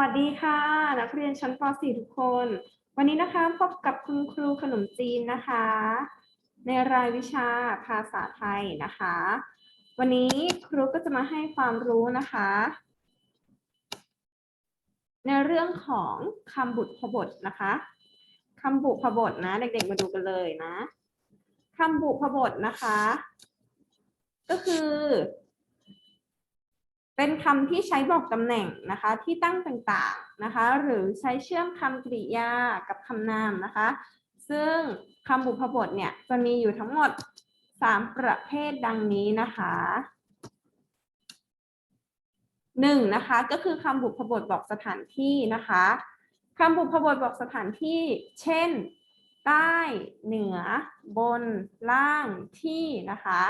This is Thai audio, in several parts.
วัสดีค่ะ นักเรียนชั้นป .4 ทุกคน วันนี้นะคะพบกับคุณครูขนมจีนนะคะ ในรายวิชาภาษาไทยนะคะ วันนี้ครูก็จะมาให้ความรู้นะคะ ในเรื่องของคำบุตรพบทนะคะคำบุพบทนะ เด็กๆมาดูกันเลยนะคำบุพบทนะคะ ก็คือ เป็นคำที่ใช้บอกตำแหน่งนะคะที่ตั้งต่างๆนะคะ หรือใช้เชื่อมคำกริยากับคำนามนะคะ ซึ่งคำบุพบทเนี่ยจะมีอยู่ทั้งหมด 3 ประเภทดังนี้นะคะหนึ่งนะคะก็คือคำบุพบทบอกสถานที่นะคะคำบุพบทบอกสถานที่ เช่น ใต้ เหนือ บน ล่าง ที่นะคะ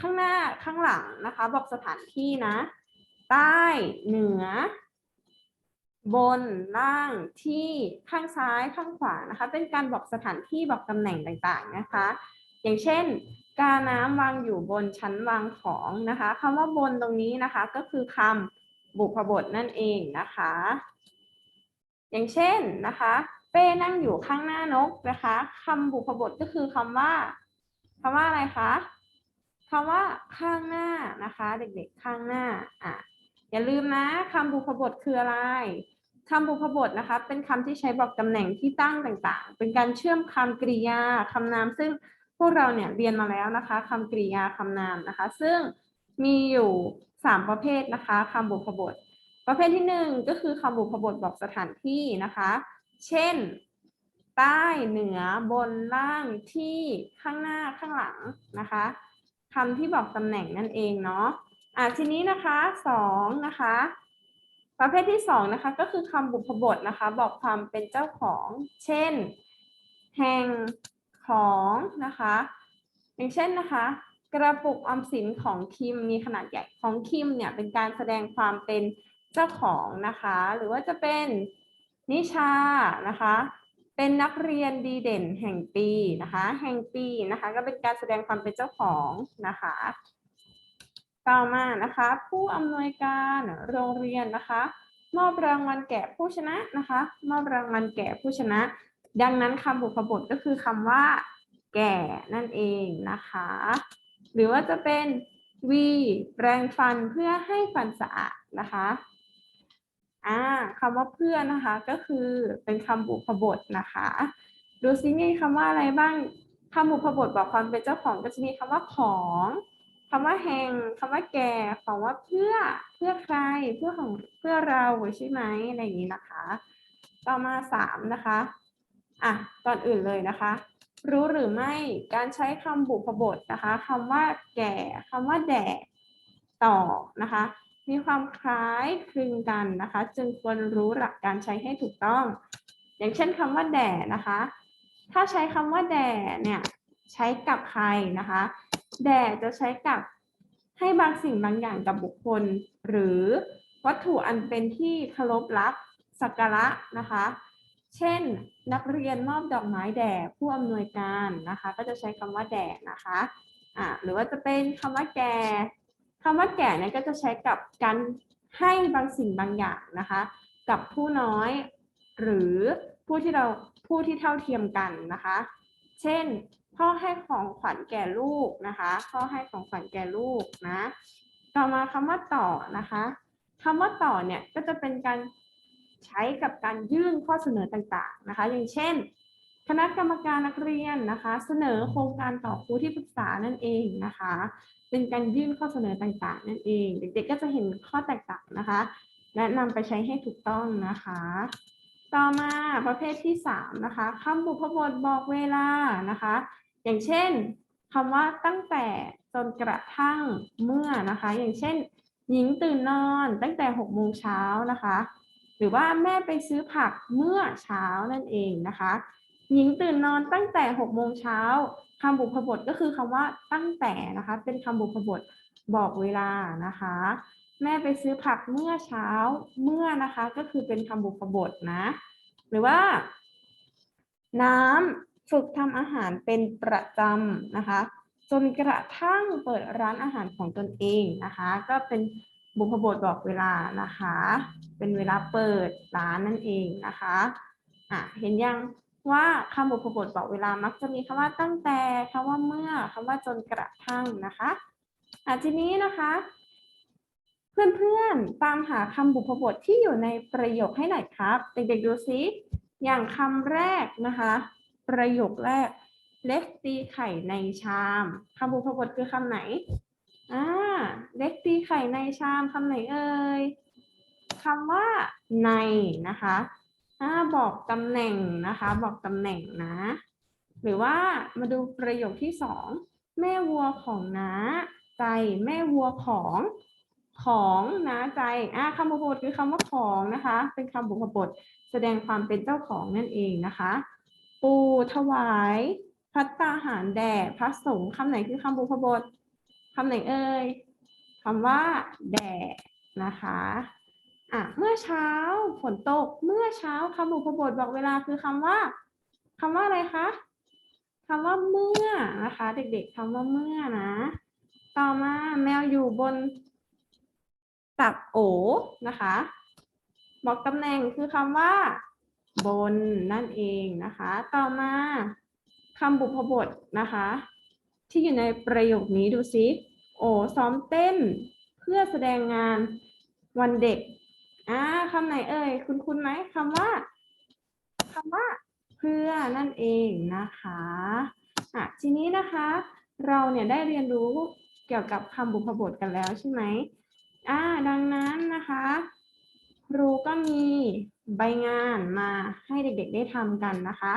ข้างหน้าข้างหลังนะคะ บอกสถานที่นะ ใต้เหนือ บนล่างที่ข้างซ้ายข้างขวานะคะ เป็นการบอกสถานที่บอกตำแหน่งต่างๆนะคะ อย่างเช่น กาน้ำวางอยู่บนชั้นวางของนะคะคำว่าบนตรงนี้นะคะ ก็คือคำบุพบทนั่นเองนะคะ อย่างเช่นนะคะ เป้นั่งอยู่ข้างหน้านกนะคะคำบุพบทก็คือคำว่าคำว่าอะไรคะ คำว่าข้างหน้านะคะ เด็กๆข้างหน้าอะอย่าลืมนะคำบุพบทคืออะไรคำบุพบทนะคะ เป็นคำที่ใช้บอกตำแหน่งที่ตั้งต่างๆ เป็นการเชื่อมคำกริยาคำนาม ซึ่งพวกเราเนี่ยเรียนมาแล้วนะคะคำกริยาคำนามนะคะ ซึ่งมีอยู่สามประเภทนะคะคำบุพบท ประเภทที่หนึ่งก็คือคำบุพบทบอกสถานที่นะคะ เช่น ใต้เหนือบนล่างที่ข้างหน้าข้างหลังนะคะ คำที่บอกตำแหน่งนั่นเองเนาะอะทีนี้นะคะสองนะคะ ประเภทที่สองนะคะก็คือคำบุพบทนะคะ บอกความเป็นเจ้าของ เช่น แห่งของนะคะ อย่างเช่นนะคะ กระปุกออมสินของคิมมีขนาดใหญ่ของคิมเนี่ยเป็นการแสดงความเป็นเจ้าของนะคะ หรือว่าจะเป็นนิชานะคะ เป็นนักเรียนดีเด่นแห่งปีนะคะ แห่งปีนะคะ ก็เป็นการแสดงความเป็นเจ้าของนะคะ ต่อมานะคะ ผู้อำนวยการโรงเรียนนะคะ มอบรางวัลแก่ผู้ชนะนะคะ มอบรางวัลแก่ผู้ชนะ ดังนั้นคำบุพบทก็คือคำว่า แก่นั่นเองนะคะ หรือว่าจะเป็นวีแปรงฟันเพื่อให้ฟันสะอาดนะคะ อ่าคำว่าเพื่อนะคะ ก็คือเป็นคำบุพบทนะคะ ดูซิมีคำว่าอะไรบ้างคำบุพบทบอกความเป็นเจ้าของก็จะมีคำว่าของคำว่าแห่งคำว่าแก่ของว่าเพื่อเพื่อใครเพื่อของเพื่อเราใช่ไหมอะไรอย่างนี้นะคะ ต่อมาสามนะคะอะก่อนอื่นเลยนะคะ รู้หรือไม่การใช้คำบุพบทนะคะคำว่าแก่คำว่าแด่ต่อนะคะ มีความคล้ายคลึงกันนะคะ จึงควรรู้หลักการใช้ให้ถูกต้อง อย่างเช่นคำว่าแด่นะคะ ถ้าใช้คำว่าแด่เนี่ยใช้กับใครนะคะ แด่จะใช้กับให้บางสิ่งบางอย่างกับบุคคล หรือวัตถุอันเป็นที่เคารพรักสักการะนะคะ เช่น นักเรียนมอบดอกไม้แด่ผู้อำนวยการนะคะ ก็จะใช้คำว่าแด่นะคะอ่าหรือว่าจะเป็นคำว่าแก่ คำว่าแก่เนี่ยก็จะใช้กับการให้บางสิ่งบางอย่างนะคะ กับผู้น้อย หรือผู้ที่เราผู้ที่เท่าเทียมกันนะคะ เช่น พ่อให้ของขวัญแก่ลูกนะคะพ่อให้ของขวัญแก่ลูกนะ ต่อมาคำว่าต่อนะคะคำว่าต่อเนี่ยก็จะเป็นการใช้กับการยื่นข้อเสนอต่างๆนะคะ อย่างเช่น คณะกรรมการนักเรียนนะคะ เสนอโครงการต่อครูที่ปรึกษานั่นเองนะคะ เป็นการยื่นข้อเสนอต่างๆ นั่นเอง เด็กๆก็จะเห็นข้อแตกต่างนะคะ และนำไปใช้ให้ถูกต้องนะคะ ต่อมาประเภทที่สามนะคะคำบุพบทบอกเวลานะคะ อย่างเช่นคำว่าตั้งแต่จนกระทั่งเมื่อนะคะ อย่างเช่น หญิงตื่นนอนตั้งแต่หกโมงเช้านะคะ หรือว่าแม่ไปซื้อผักเมื่อเช้านั่นเองนะคะ หญิงตื่นนอนตั้งแต่หกโมงเช้าคำบุพบทก็คือคำว่าตั้งแต่นะคะ เป็นคำบุพบทบอกเวลานะคะ แม่ไปซื้อผักเมื่อเช้าเมื่อนะคะ ก็คือเป็นคำบุพบทนะ หรือว่า น้ำฝึกทำอาหารเป็นประจำนะคะ จนกระทั่งเปิดร้านอาหารของตนเองนะคะ ก็เป็นบุพบทบอกเวลานะคะ เป็นเวลาเปิดร้านนั่นเองนะคะอะเห็นยัง ว่าคำบุพบทบอกเวลามักจะมีคำว่าตั้งแต่คำว่าเมื่อคำว่าจนกระทั่งนะคะอะทีนี้นะคะ เพื่อนๆตามหาคำบุพบทที่อยู่ในประโยคให้หน่อยครับ เด็กๆดูซิอย่างคำแรกนะคะ ประโยคแรกเล็กตีไข่ในชามคำบุพบทคือคำไหนอ่าเล็กตีไข่ในชามคำไหนเอ่ยคำว่าในนะคะ อ่าบอกตำแหน่งนะคะ บอกตำแหน่งนะ หรือว่ามาดูประโยคที่สองแม่วัวของน้าใจแม่วัวของของน้าใจอ่าคำบุพบทคือคำว่าของนะคะ เป็นคำบุพบทแสดงความเป็นเจ้าของนั่นเองนะคะ ปูถวายพัตตาหารแด่พระสงฆ์คำไหนคือคำบุพบทคำไหนเอ่ยคำว่าแด่นะคะ อะเมื่อเช้าฝนตก เมื่อเช้าคำบุพบทบอกเวลาคือคำว่าคำว่าอะไรคะคำว่าเมื่อนะคะ เด็กๆคำว่าเมื่อนะ ต่อมาแมวอยู่บนตักโอนะคะ บอกตำแหน่งคือคำว่า บนนั่นเองนะคะ ต่อมาคำบุพบทนะคะ ที่อยู่ในประโยคนี้ดูซิโอซ้อมเต้นเพื่อแสดงงานวันเด็ก อ่าคำไหนเอ่ย คุณคุณไหมคำว่าคำว่า เพื่อนั่นเองนะคะอะทีนี้นะคะ เราเนี่ยได้เรียนรู้เกี่ยวกับคำบุพบทกันแล้วใช่ไหมอ่าดังนั้นนะคะครูก็มีใบงานมาให้เด็กๆได้ทำกันนะคะ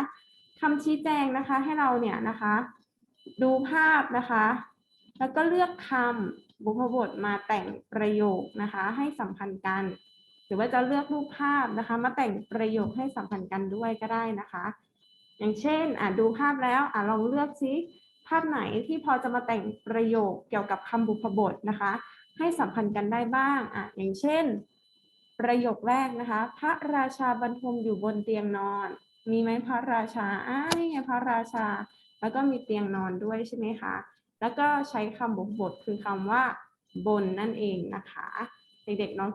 คำชี้แจงนะคะให้เราเนี่ยนะคะ ดูภาพนะคะ แล้วก็เลือกคำบุพบทมาแต่งประโยคนะคะ ให้สัมพันธ์กัน รือว่าจะเลือกรูปภาพนะคะ มาแต่งประโยคให้สัมพันธ์กันด้วยก็ได้นะคะ อย่างเช่นอะดูภาพแล้วอะลองเลือกซิภาพไหนที่พอจะมาแต่งประโยคเกี่ยวกับคำบุพบทนะคะ ให้สัมพันธ์กันได้บ้างอะอย่างเช่น ประโยคแรกนะคะ พระราชาบรรทมอยู่บนเตียงนอน มีไหมพระราชาอ่านี่ไงพระราชา แล้วก็มีเตียงนอนด้วยใช่ไหมคะแล้วก็ใช้คำบุพบทคือคำว่าบนนั่นเองนะคะ เด็กๆเนาะ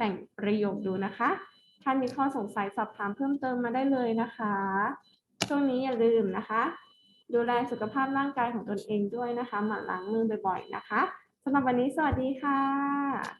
แต่งประโยคดูนะคะ ถ้ามีข้อสงสัยสอบถามเพิ่มเติมมาได้เลยนะคะ ช่วงนี้อย่าลืมนะคะ ดูแลสุขภาพร่างกายของตนเองด้วยนะคะ หมั่นล้างมือบ่อยๆนะคะสำหรับวันนี้สวัสดีค่ะ